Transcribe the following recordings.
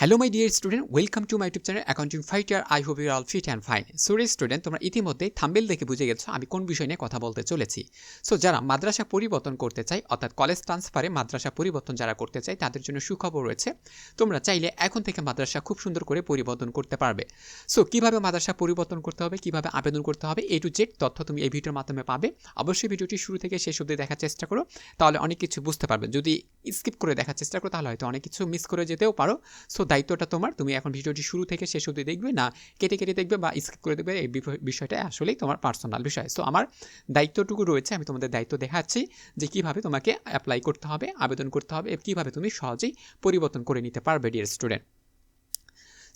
Hello my dear student welcome to my YouTube channel accounting fighter I hope your all fit and fine so student তোমরা ইতিমধ্যে thumbnail দেখে বুঝে গেছো আমি কোন বিষয় নিয়ে কথা বলতে চলেছি। সো যারা মাদ্রাসা পরিবর্তন করতে চাই অর্থাৎ কলেজ ট্রান্সফারে মাদ্রাসা পরিবর্তন যারা করতে চাই তাদের জন্য সুখবর রয়েছে। তোমরা চাইলে এখন থেকে মাদ্রাসা খুব সুন্দর করে পরিবর্তন করতে পারবে। সো কীভাবে মাদ্রাসা পরিবর্তন করতে হবে, কীভাবে আবেদন করতে হবে এ টু জেড তথ্য তুমি এই ভিডিওর মাধ্যমে পাবে। অবশ্যই ভিডিওটি শুরু থেকে শেষ অবধি দেখার চেষ্টা করো, তাহলে অনেক কিছু বুঝতে পারবে। যদি স্কিপ করে দেখার চেষ্টা করো, তাহলে হয়তো অনেক কিছু মিস করে যেতেও পারো। সো দায়িত্বটা তোমার, তুমি এখন ভিডিওটি শুরু থেকে শেষ অবধি দেখবে, না কেটে কেটে দেখবে বা স্কিপ করে দেখবে, এই বিষয়টা আসলেই তোমার পার্সোনাল বিষয়। সো আমার দায়িত্বটুকু রয়েছে, আমি তোমাদের দায়িত্ব দেখাচ্ছি যে কীভাবে তোমাকে অ্যাপ্লাই করতে হবে, আবেদন করতে হবে, কীভাবে তুমি সহজেই পরিবর্তন করে নিতে পারবে dear student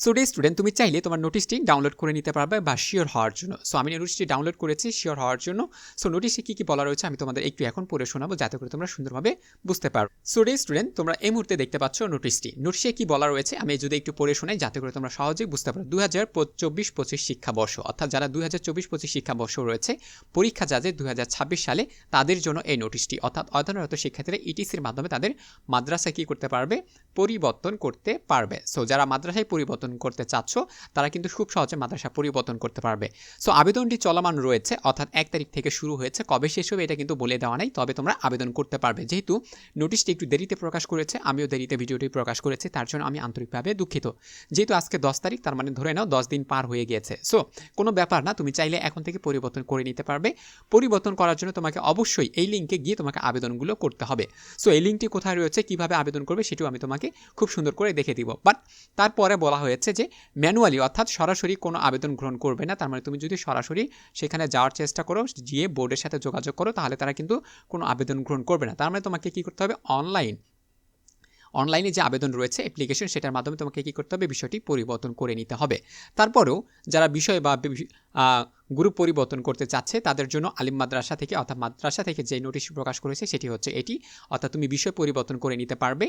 so the student তুমি চাইলে তোমার নোটিশটি ডাউনলোড করে নিতে পারবে বা শিওর হওয়ার জন্য। সো আমি নোটিশটি ডাউনলোড করেছি শিওর হওয়ার জন্য। সো নোটিশে কী কী বলা রয়েছে আমি তোমাদের একটু এখন পড়ে শোনাবো যাতে করে তোমরা সুন্দরভাবে বুঝতে পারো। সো ডে স্টুডেন্ট তোমরা এই মুহূর্তে দেখতে পাচ্ছ নোটিশটি নোটিশে কী বলা রয়েছে আমি যদি একটু পড়ে শোনাই যাতে করে তোমরা সহজেই বুঝতে পারো। দু হাজার চব্বিশ পঁচিশ শিক্ষাবর্ষ, অর্থাৎ যারা দু হাজার চব্বিশ পঁচিশ শিক্ষাবর্ষ রয়েছে, পরীক্ষা যাদের দু হাজার ছাব্বিশ সালে তাদের জন্য এই নোটিশটি অর্থাৎ অধ্যয়নরত শিক্ষার্থীরা ইটিসির মাধ্যমে তাদের মাদ্রাসা কী করতে পারবে? পরিবর্তন করতে পারবে। সো যারা মাদ্রাসায় পরিবর্তন করতে চাচ্ছ, তারা কিন্তু খুব সহজে মাদ্রাসা পরিবর্তন করতে পারবে। সো আবেদনটি চলমান রয়েছে, অর্থাৎ এক তারিখ থেকে শুরু হয়েছে, কবে শেষ হবে এটা কিন্তু বলে দেওয়া নাই, তবে তোমরা আবেদন করতে পারবে। যেহেতু নোটিশটি একটু দেরিতে প্রকাশ করেছে, আমিও দেরিতে ভিডিওটি প্রকাশ করেছি, তার জন্য আমি আন্তরিকভাবে দুঃখিত। যেহেতু আজকে দশ তারিখ, তার মানে ধরে নাও দশ দিন পার হয়ে গিয়েছে। সো কোনো ব্যাপার না, তুমি চাইলে এখন থেকে পরিবর্তন করে নিতে পারবে। পরিবর্তন করার জন্য তোমাকে অবশ্যই এই লিঙ্কে গিয়ে তোমাকে আবেদনগুলো করতে হবে। সো এই লিঙ্কটি কোথায় রয়েছে, কীভাবে আবেদন করবে সেটিও আমি তোমাকে খুব সুন্দর করে দেখে দিব। বাট তারপরে বলা হয়েছে যে ম্যানুয়ালি, অর্থাৎ সরাসরি কোনো আবেদন গ্রহণ করবে না। তার মানে তুমি যদি সরাসরি সেখানে যাওয়ার চেষ্টা করো, গিয়ে বোর্ডের সাথে যোগাযোগ করো, তাহলে তারা কিন্তু কোনো আবেদন গ্রহণ করবে না। তার মানে তোমাকে কী করতে হবে? অনলাইন, অনলাইনে যে আবেদন রয়েছে, অ্যাপ্লিকেশন, সেটার মাধ্যমে তোমাকে কী করতে হবে? বিষয়টি পরিবর্তন করে নিতে হবে। তারপরেও যারা বিষয় বা গ্রুপ পরিবর্তন করতে চাচ্ছে, তাদের জন্য আলিম মাদ্রাসা থেকে অর্থাৎ মাদ্রাসা থেকে যে নোটিশ প্রকাশ করেছে সেটি হচ্ছে এটি। অর্থাৎ তুমি বিষয় পরিবর্তন করে নিতে পারবে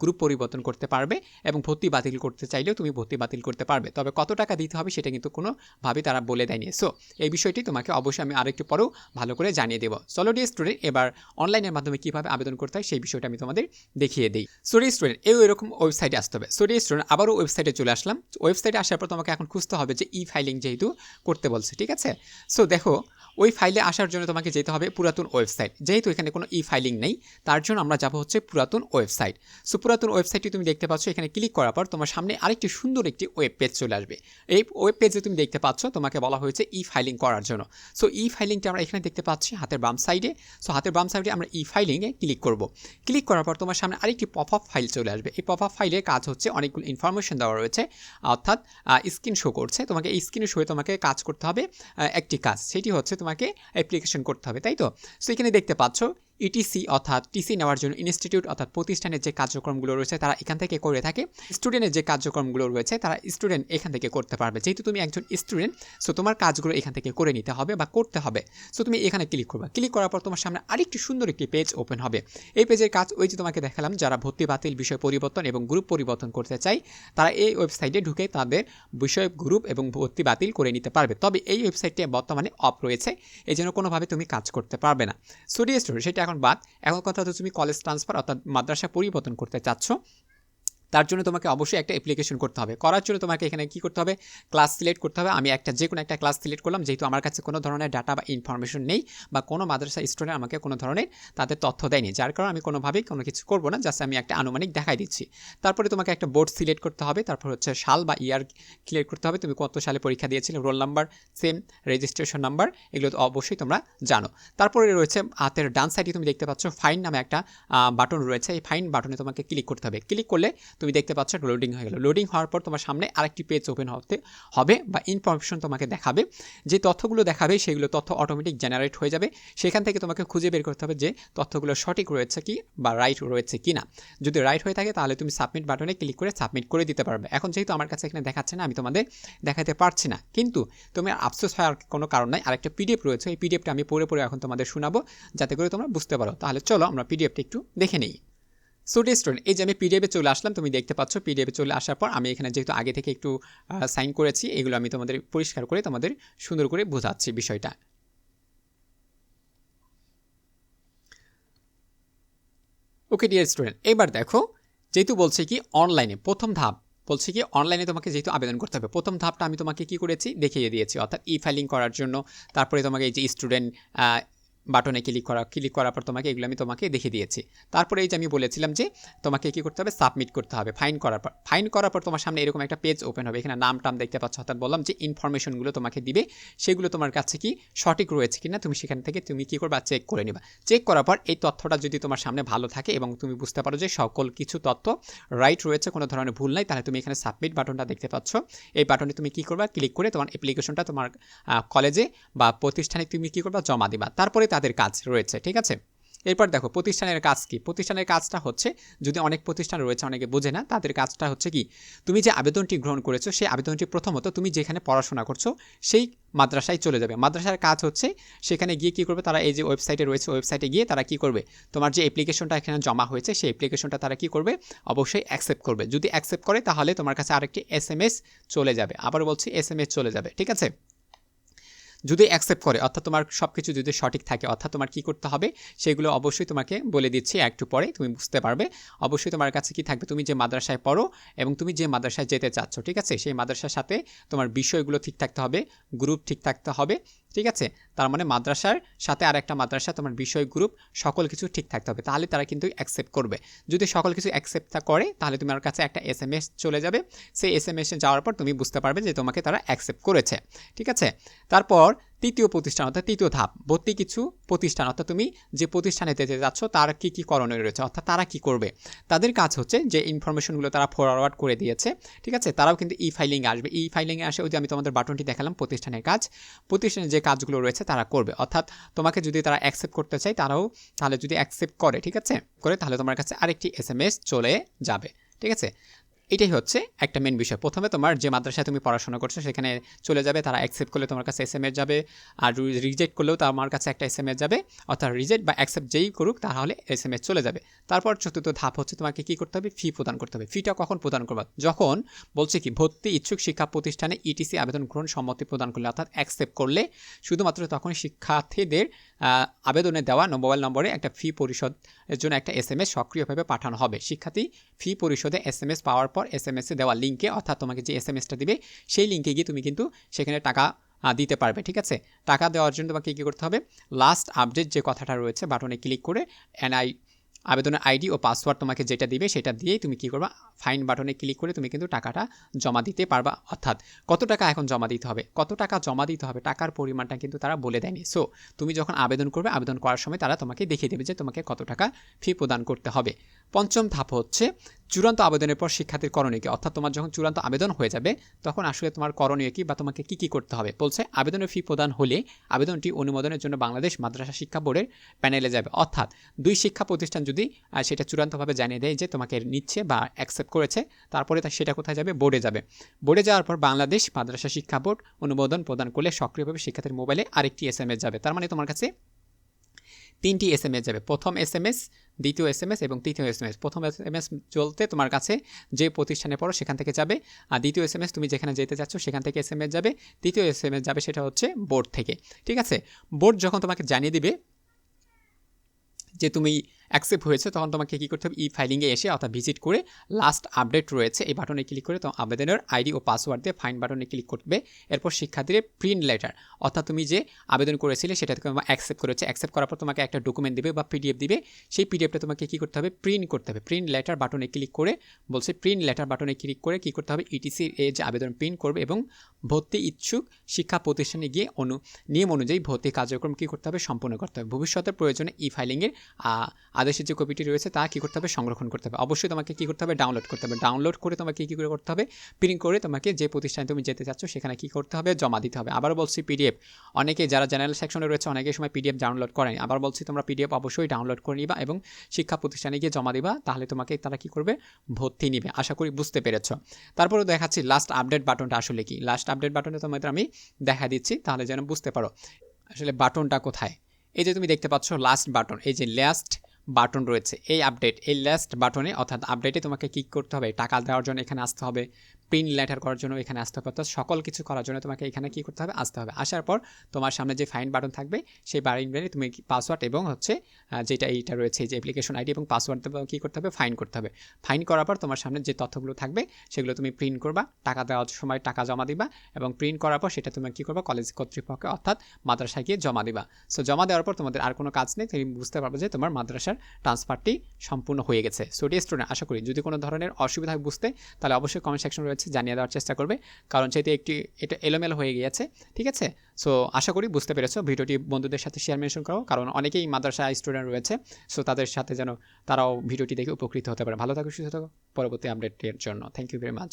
গ্রুপ পরিবর্তন করতে পারবে এবং ভর্তি বাতিল করতে চাইলেও তুমি ভর্তি বাতিল করতে পারবে। তবে কত টাকা দিতে হবে সেটা কিন্তু কোনোভাবে তারা বলে দেয়নি। সো, এই বিষয়টি তোমাকে অবশ্যই আমি আরেকটু পরেও ভালো করে জানিয়ে দেবো। চলো ডি স্টুডেন্ট, এবার অনলাইনের মাধ্যমে কীভাবে আবেদন করতে হয় সেই বিষয়টা আমি তোমাদের দেখিয়ে দিই। সো ডি স্টুডেন্ট, এই এরকম ওয়েবসাইটে আসতে হবে। সো ডি স্টুডেন্ট, আবারও ওয়েবসাইটে চলে আসলাম। ওয়েবসাইটে আসার পর তোমাকে এখন খুঁজতে হবে যে ই ফাইলিং যেহেতু করতে বলছে, ঠিক আছে? আছে? সো দেখো ওই ফাইলে আসার জন্য তোমাকে যেতে হবে পুরাতন ওয়েবসাইট যেহেতু এখানে কোনো ই ফাইলিং নেই, তার জন্য আমরা যাব হচ্ছে পুরাতন ওয়েবসাইট সো পুরাতন ওয়েবসাইটটি তুমি দেখতে পাচ্ছ, এখানে ক্লিক করার পর তোমার সামনে আরেকটি সুন্দর একটি ওয়েব পেজ চলে আসবে। এই ওয়েব পেজে তুমি দেখতে পাচ্ছ, তোমাকে বলা হয়েছে ই ফাইলিং করার জন্য। সো ই ফাইলিংটা আমরা এখানে দেখতে পাচ্ছি হাতের বাম সাইডে সো হাতের বাম সাইডে আমরা ই ফাইলিংয়ে ক্লিক করব। ক্লিক করার পর তোমার সামনে আরেকটি পপ আপ ফাইল চলে আসবে। এই পপ আপ ফাইলের কাজ হচ্ছে অনেকগুলো ইনফরমেশন দেওয়া রয়েছে। অর্থাৎ স্ক্রিন শো করছে। তোমাকে এই স্ক্রিনে শোয়ে তোমাকে কাজ করতে হবে একটি কাজ। সেটি হচ্ছে তোমাকে অ্যাপ্লিকেশন করতে হবে তাই তো? সো এখানে দেখতে পাচ্ছ ইটিসি অর্থাৎ টিসি নেওয়ার জন্য ইনস্টিটিউট অর্থাৎ প্রতিষ্ঠানের যে কার্যক্রমগুলো রয়েছে, তারা এখান থেকে করে থাকে। স্টুডেন্টের যে কার্যক্রমগুলো রয়েছে, তারা স্টুডেন্ট এখান থেকে করতে পারবে। যেহেতু তুমি একজন স্টুডেন্ট সো তোমার কাজগুলো এখান থেকে করে নিতে হবে বা করতে হবে। সো তুমি এখানে ক্লিক করবে। ক্লিক করার পর তোমার সামনে আরেকটি সুন্দর একটি পেজ ওপেন হবে। এই পেজের কাজ ওই যে তোমাকে দেখালাম, যারা ভর্তি, বাতিল, বিষয় পরিবর্তন এবং গ্রুপ পরিবর্তন করতে চাই তারা এই ওয়েবসাইটে ঢুকে তাদের বিষয় গ্রুপ এবং ভর্তি, বাতিল করে নিতে পারবে। তবে এই ওয়েবসাইটটি বর্তমানে অফ রয়েছে। এই জন্য কোনোভাবে তুমি কাজ করতে পারবে না। সো স্টোরি সেটা এখন বাদ। এখন কথা হচ্ছে তুমি কলেজ ট্রান্সফার অর্থাৎ মাদ্রাসা পরিবর্তন করতে চাচ্ছ। তার জন্য তোমাকে অবশ্যই একটা অ্যাপ্লিকেশন করতে হবে। করার জন্য তোমাকে এখানে কি করতে হবে? ক্লাস সিলেক্ট করতে হবে। আমি একটা, যে কোনো একটা ক্লাস সিলেক্ট করলাম, যেহেতু আমার কাছে কোনো ধরনের ডাটা বা ইনফরমেশন নেই বা কোনো মাদ্রাসা স্টুডেন্ট আমাকে কোনো ধরনের তাদের তথ্য দেয়নি, যার কারণে আমি কোনোভাবেই কোনো কিছু করব না জাস্ট আমি একটা আনুমানিক দেখাই দিচ্ছি। তারপরে তোমাকে একটা বোর্ড সিলেক্ট করতে হবে, তারপর হচ্ছে সাল বা ইয়ার ক্লিয়ার করতে হবে। তুমি কত সালে পরীক্ষা দিয়েছিলে? Roll number same registration number এগুলো তো অবশ্যই তোমরা জানো। তারপরে রয়েছে হাতের ডান সাইডে তুমি দেখতে পাচ্ছ ফাইন নামে একটা বাটন রয়েছে। এই ফাইন বাটনে তোমাকে ক্লিক করতে হবে। ক্লিক করলে তুমি দেখতে পাচ্ছ লোডিং হয়ে গেল। লোডিং হওয়ার পর তোমার সামনে আরেকটি পেজ ওপেন হতে হবে বা ইনফরমেশন তোমাকে দেখাবে। যে তথ্যগুলো দেখাবে, সেগুলো তথ্য অটোমেটিক জেনারেট হয়ে যাবে। সেখান থেকে তোমাকে খুঁজে বের করতে হবে যে তথ্যগুলো সঠিক রয়েছে কি বা রাইট রয়েছে কি না। যদি রাইট হয়ে থাকে, তাহলে তুমি সাবমিট বাটনে ক্লিক করে সাবমিট করে দিতে পারবে। এখন যেহেতু আমার কাছে এখানে দেখাচ্ছে না, আমি তোমাদের দেখাতে পারছি না। কিন্তু তুমি আফসোস হওয়ার কোনো কারণ নাই। আরেকটা পিডিএফ রয়েছে। এই পিডিএফটা আমি পড়ে পড়ে এখন তোমাদের শোনাবো, যাতে করে তোমরা বুঝতে পারো। তাহলে চলো আমরা পিডিএফটা একটু দেখে নিই। সো স্টুডেন্ট এই যে আমি পিডিএফে চলে আসলাম, তুমি দেখতে পাচ্ছ পিডিএফে চলে আসার পর আমি এখানে যেহেতু আগে থেকে একটু সাইন করেছি, এগুলো আমি তোমাদের পরিষ্কার করে, তোমাদের সুন্দর করে বোঝাচ্ছি বিষয়টা। ওকে ডিয়ার স্টুডেন্ট এবার দেখো, যেহেতু বলছে কি অনলাইনে প্রথম ধাপ, বলছে কি অনলাইনে তোমাকে যেহেতু আবেদন করতে হবে, প্রথম ধাপটা আমি তোমাকে কি করেছি, দেখিয়ে দিয়েছি। অর্থাৎ ই ফাইলিং করার জন্য, তারপরে তোমাকে এই যে স্টুডেন্ট বাটনে ক্লিক করা ক্লিক করার পর তোমাকে এগুলো আমি তোমাকে দেখে দিয়েছি। তারপরে এই যে আমি বলেছিলাম যে তোমাকে কি করতে হবে? সাবমিট করতে হবে। ফাইন করার পর ফাইন করার পর তোমার সামনে এরকম একটা পেজ ওপেন হবে। এখানে নাম টাম দেখতে পাচ্ছ। অর্থাৎ বললাম যে ইনফরমেশনগুলো তোমাকে দিবে। সেগুলো তোমার কাছে কি সঠিক রয়েছে কিনা তুমি সেখান থেকে তুমি কি করবা? চেক করে নিবা। চেক করার পর এই তথ্যটা যদি তোমার সামনে ভালো থাকে এবং তুমি বুঝতে পারো যে সকল কিছু তথ্য রাইট রয়েছে, কোনো ধরনের ভুল নাই, তাহলে তুমি এখানে সাবমিট বাটনটা দেখতে পাচ্ছ। এই বাটনে তুমি কি করবা? ক্লিক করে তোমার অ্যাপ্লিকেশনটা তোমার কলেজে বা প্রতিষ্ঠানে তুমি কি করবা? জমা দিবা। তারপরে তাদের কাজ রয়েছে, ঠিক আছে? এরপর দেখো, প্রতিষ্ঠানের কাজ কি? প্রতিষ্ঠানের কাজটা হচ্ছে, যদি অনেক প্রতিষ্ঠান রয়েছে, অনেকে বোঝে না, তাদের কাজটা হচ্ছে কি? তুমি যে আবেদনটি গ্রহণ করেছ, সেই আবেদনটি প্রথমত তুমি যেখানে পড়াশোনা করছ, সেই মাদ্রাসায় চলে যাবে। মাদ্রাসার কাজ হচ্ছে, সেখানে গিয়ে কী করবে? তারা এই যে ওয়েবসাইটে রয়েছে, ওয়েবসাইটে গিয়ে তারা কি করবে? তোমার যে অ্যাপ্লিকেশনটা এখানে জমা হয়েছে, সেই অ্যাপ্লিকেশনটা তারা কি করবে? অবশ্যই অ্যাকসেপ্ট করবে। যদি অ্যাকসেপ্ট করে, তাহলে তোমার কাছে আরেকটি এস চলে যাবে। আবার বলছি এস চলে যাবে, ঠিক আছে? যদি অ্যাকসেপ্ট করে, অর্থাৎ তোমার সব কিছু যদি সঠিক থাকে, অর্থাৎ তোমার কি করতে হবে, সেগুলো অবশ্যই তোমাকে বলে দিচ্ছি একটু পরে, তুমি বুঝতে পারবে। অবশ্যই তোমার কাছে কি থাকবে, তুমি যে মাদ্রাসায় পড়ো এবং তুমি যে মাদ্রাসায় যেতে চাচ্ছ, ঠিক আছে? সেই মাদ্রাসার সাথে তোমার বিষয়গুলো ঠিক থাকতে হবে গ্রুপ ঠিক থাকতে হবে। ঠিক আছে? তার মানে মাদ্রাসার সাথে আর একটা মাদ্রাসা, তোমার বিষয় গ্রুপ সকল কিছু ঠিক থাকতে হবে। তাহলে তারা কিন্তু অ্যাকসেপ্ট করবে। যদি সকল কিছু অ্যাকসেপ্ট করে, তাহলে তোমার কাছে একটা এস এম এস চলে যাবে। সেই এস এম এসে যাওয়ার পর তুমি বুঝতে পারবে যে তোমাকে তারা অ্যাকসেপ্ট করেছে। ঠিক আছে? তারপর তৃতীয় প্রতিষ্ঠান অর্থাৎ তৃতীয় ধাপ। ভর্তি কিছু প্রতিষ্ঠান, অর্থাৎ তুমি যে প্রতিষ্ঠানে যেতে যাচ্ছ, তার কী কী করণীয় রয়েছে, অর্থাৎ তারা কি করবে? তাদের কাজ হচ্ছে যে ইনফরমেশনগুলো তারা ফরওয়ার্ড করে দিয়েছে, ঠিক আছে? তারাও কিন্তু ই ফাইলিংয়ে আসবে। ই ফাইলিংয়ে আসে, ওই যে আমি তোমাদের বাটনটি দেখালাম, প্রতিষ্ঠানের কাজ। প্রতিষ্ঠানের যে কাজগুলো রয়েছে, তারা করবে। অর্থাৎ তোমাকে যদি তারা অ্যাকসেপ্ট করতে চায়, তারাও তাহলে যদি অ্যাকসেপ্ট করে, ঠিক আছে? করে তাহলে তোমার কাছে আরেকটি এস এম এস চলে যাবে, ঠিক আছে? এটাই হচ্ছে একটা মেন বিষয়। প্রথমে তোমার যে মাদ্রাসায় তুমি পড়াশোনা করছ, সেখানে চলে যাবে, তারা অ্যাকসেপ্ট করলে তোমার কাছে এস এম এস যাবে, আর রিজেক্ট করলেও আমার কাছে একটা এস এম এস যাবে, অর্থাৎ রিজেক্ট বা অ্যাকসেপ্ট যেই করুক, তাহলে এস এম এস চলে যাবে। তারপর চতুর্থ ধাপ হচ্ছে তোমাকে কী করতে হবে? ফি প্রদান করতে হবে। ফিটা কখন প্রদান করবা? যখন বলছে কি, ভর্তি ইচ্ছুক শিক্ষা প্রতিষ্ঠানে ইটিসি আবেদন গ্রহণ সম্মতি প্রদান করলে, অর্থাৎ অ্যাকসেপ্ট করলে, শুধুমাত্র তখন শিক্ষার্থীদের আবেদনে দেওয়া মোবাইল নম্বরে একটা ফি পরিশোধের জন্য একটা এস এম এস সক্রিয়ভাবে পাঠানো হবে। শিক্ষার্থী ফি পরিশোধে এস এম এস পাওয়ার পর এস এম এসে দেওয়া লিঙ্কে অর্থাৎ তোমাকে যে এস এম এসটা দিবে, সেই লিঙ্কে গিয়ে তুমি কিন্তু সেখানে টাকা দিতে পারবে, ঠিক আছে? টাকা দেওয়ার জন্য তোমাকে কী করতে হবে? লাস্ট আপডেট যে কথাটা রয়েছে বাটনে ক্লিক করে এনআই আবেদনের আইডি ও পাসওয়ার্ড তোমাকে যেটা দিবে, সেটা দিয়েই তুমি কী করবা? ফাইন বাটনে ক্লিক করে তুমি কিন্তু টাকাটা জমা দিতে পারবা, অর্থাৎ কত টাকা এখন জমা দিতে হবে? কত টাকা জমা দিতে হবে? টাকার পরিমাণটা কিন্তু তারা বলে দেয়নি। সো তুমি যখন আবেদন করবে, আবেদন করার সময় তারা তোমাকে দেখিয়ে দেবে যে তোমাকে কত টাকা ফি প্রদান করতে হবে। পঞ্চম ধাপ হচ্ছে চূড়ান্ত আবেদনের পর শিক্ষার্থীর করণীয় কি? অর্থাৎ তোমার যখন চূড়ান্ত আবেদন হয়ে যাবে, তখন আসলে তোমার করণীয় কি বা তোমাকে কী কী করতে হবে? বলছে, আবেদনের ফি প্রদান হলে আবেদনটি অনুমোদনের জন্য বাংলাদেশ মাদ্রাসা শিক্ষা বোর্ডের প্যানেলে যাবে। অর্থাৎ দুই শিক্ষা প্রতিষ্ঠান যদি সেটা চূড়ান্তভাবে জানিয়ে দেয় যে তোমাকে নিচ্ছে বা অ্যাকসেপ্ট করেছে, তারপরে তা সেটা কোথায় যাবে? বোর্ডে যাবে। বোর্ডে যাওয়ার পর বাংলাদেশ মাদ্রাসা শিক্ষা বোর্ড অনুমোদন প্রদান করলে সক্রিয়ভাবে শিক্ষার্থীর মোবাইলে আরেকটি এস যাবে। তার মানে তোমার কাছে তিনটি এস যাবে। প্রথম এস দ্বিতীয় এস এম এস এবং তৃতীয় এস এম এস প্রথম এস এম এস চলতে তোমার কাছে যে প্রতিষ্ঠানে পড়ো সেখান থেকে যাবে, আর দ্বিতীয় এস এম এস তুমি যেখানে যেতে চাচ্ছ সেখান থেকে এস এম এস যাবে। তৃতীয় এস এম এস যাবে সেটা হচ্ছে বোর্ড থেকে। ঠিক আছে? বোর্ড যখন তোমাকে জানিয়ে দিবে যে তুমি অ্যাকসেপ্ট হয়েছে, তখন তোমাকে কী করতে হবে? ই ফাইলিংয়ে এসে অর্থাৎ ভিজিট করে লাস্ট আপডেট রয়েছে, এই বাটনে ক্লিক করে তোমার আবেদনের আইডি ও পাসওয়ার্ড দিয়ে ফাইন বাটনে ক্লিক করবে। এরপর শিক্ষার্থীদের প্রিন্ট লেটার অর্থাৎ তুমি যে আবেদন করেছিলে সেটা থেকে অ্যাকসেপ্ট করেছে। অ্যাকসেপ্ট করার পর তোমাকে একটা ডকুমেন্ট দিবে বা পিডিএফ দিবে, সেই পিডিএফটা তোমাকে কী করতে হবে? প্রিন্ট করতে হবে। প্রিন্ট লেটার বাটনে ক্লিক করে বলছে প্রিন্ট লেটার বাটনে ক্লিক করে কী করতে হবে? ইটিসি এ যে আবেদন প্রিন্ট করবে এবং ভর্তি ইচ্ছুক শিক্ষা প্রতিষ্ঠানে গিয়ে অনু, নিয়ম অনুযায়ী ভর্তি কার্যক্রম কী করতে হবে? সম্পূর্ণ করতে হবে। ভবিষ্যতের প্রয়োজনে ই ফাইলিংয়ের আদেশের যে কপিটি রয়েছে তা কী করতে হবে? সংরক্ষণ করতে হবে। অবশ্যই তোমাকে কী করতে হবে? ডাউনলোড করতে হবে। ডাউনলোড করে তোমাকে কী করে করতে হবে? প্রিন্ট করে তোমাকে যে প্রতিষ্ঠানে তুমি যেতে চাচ্ছ সেখানে কী করতে হবে? জমা দিতে হবে। আবার বলছি পিডিএফ অনেকে যারা জেনারেল সেকশনে রয়েছে অনেকের সময় পিডিএফ ডাউনলোড করেন। আবার বলছি তোমরা পিডিএফ অবশ্যই ডাউনলোড করে নিবা এবং শিক্ষা প্রতিষ্ঠানে গিয়ে জমা দিবা। তাহলে তোমাকে তারা কী করবে? ভর্তি নিবে। আশা করি বুঝতে পেরেছ। তারপরে দেখাচ্ছি লাস্ট আপডেট বাটনটা আসলে কি? লাস্ট আপডেট বাটনটা তোমাদের আমি দেখা দিচ্ছি। তাহলে যেন বুঝতে পারো আসলে বাটনটা কোথায়? এই যে তুমি দেখতে পাচ্ছ লাস্ট বাটন এই যে লাস্ট বাটন রয়েছে। এই আপডেট এই লাস্ট বাটনে অর্থাৎ আপডেটে তোমাকে ক্লিক করতে হবে। টাকা দেওয়ার জন্য এখানে আসতে হবে। প্রিন্ট লেটার করার জন্য এখানে আসতে হবে। অর্থাৎ সকল কিছু করার জন্য তোমাকে এখানে কী করতে হবে? আসতে হবে। আসার পর তোমার সামনে যে ফাইন বাটন থাকবে, সেই বাটনে তুমি পাসওয়ার্ড এবং হচ্ছে যেটা এইটা রয়েছে, যে অ্যাপ্লিকেশন আইডি এবং পাসওয়ার্ড কী করতে হবে? ফাইন করতে হবে। ফাইন করার পর তোমার সামনে যে তথ্যগুলো থাকবে, সেগুলো তুমি প্রিন্ট করবা। টাকা দেওয়ার সময় টাকা জমা দিবা এবং প্রিন্ট করার পর সেটা তুমি কী করবা? কলেজ কর্তৃপক্ষে অর্থাৎ মাদ্রাসায় গিয়ে জমা দিবা। সো জমা দেওয়ার পর তোমাদের আর কোনো কাজ নেই। তুমি বুঝতে পারবে যে তোমার মাদ্রাসার ট্রান্সফারটি সম্পূর্ণ হয়ে গেছে। সো ডি স্টুডেন্ট আশা করি যদি কোনো ধরনের অসুবিধা বুঝতে, তাহলে অবশ্যই কমেন্ট সেকশন রয়েছে। জানিয়ে দেওয়ার চেষ্টা করবে। কারণ যেহেতু একটি, এটা এলোমেলো হয়ে গিয়েছে, ঠিক আছে? সো আশা করি বুঝতে পেরেছ। ভিডিওটি বন্ধুদের সাথে শেয়ার মেনশন করো। কারণ অনেকেই মাদ্রাসা স্টুডেন্ট রয়েছে সো তাদের সাথে যেন তারাও ভিডিওটি দেখে উপকৃত হতে পারে। ভালো থাকো, সুস্থ থাকো। পরবর্তী আপডেটের জন্য। Thank you very much